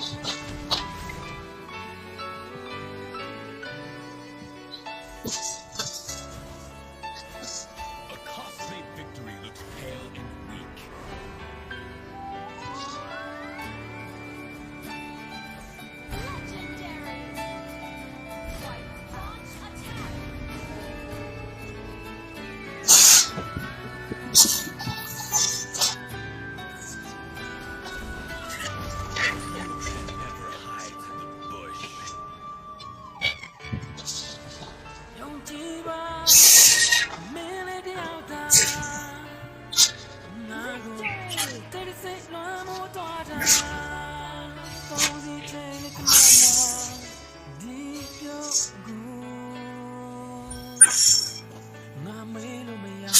you ငါမေးလို့မရ